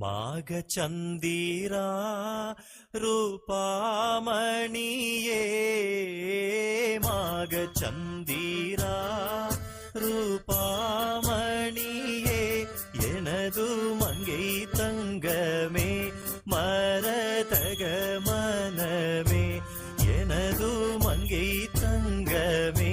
மாகச்சந்தீரா ரூபாமணியே. மாகச்சந்தீரா ரூபாமணியே. எனது மங்கை தங்கமே மரதக மனமே. எனது மங்கை தங்கமே.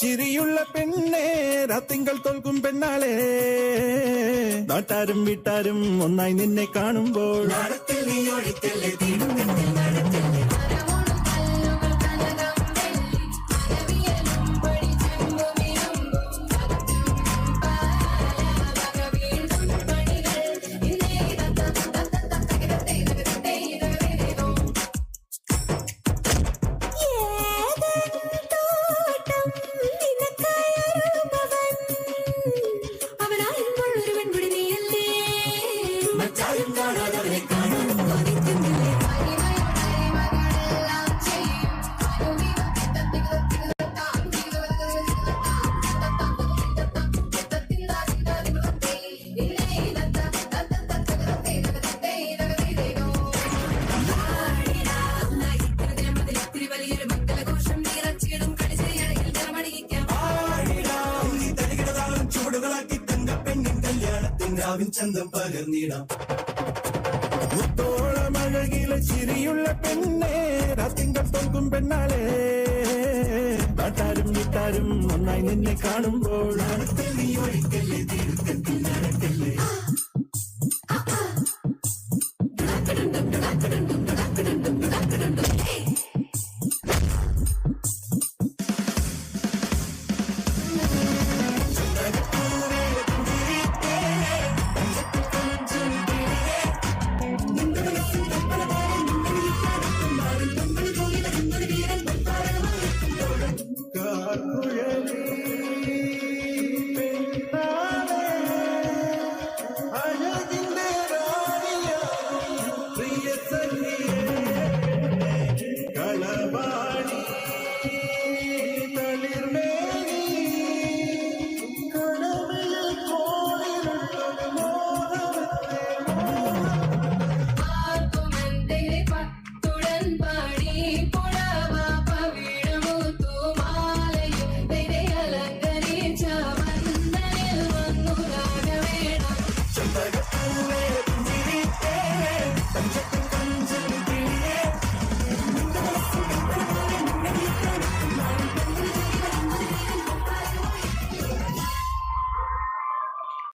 ചിരിയുള്ള പെണ്ണേ രാത്തിങ്കൾ തോൽക്കും പെണ്ണാളെ. നാട്ടാരും വീട്ടാരും ഒന്നായി നിന്നെ കാണുമ്പോൾ. നിലാവിൻ ചന്തം പകർന്നിടാം. മുത്തോളമഴകിലെ ചിരിയുള്ള പെണ്ണേ രാത്തിങ്കം തോൽക്കും പെണ്ണാളേ നാട്ടാരും ഒന്നായി നിന്നെ കാണുമ്പോൾ നീ ഒരിക്കലേ തീർക്കുന്നു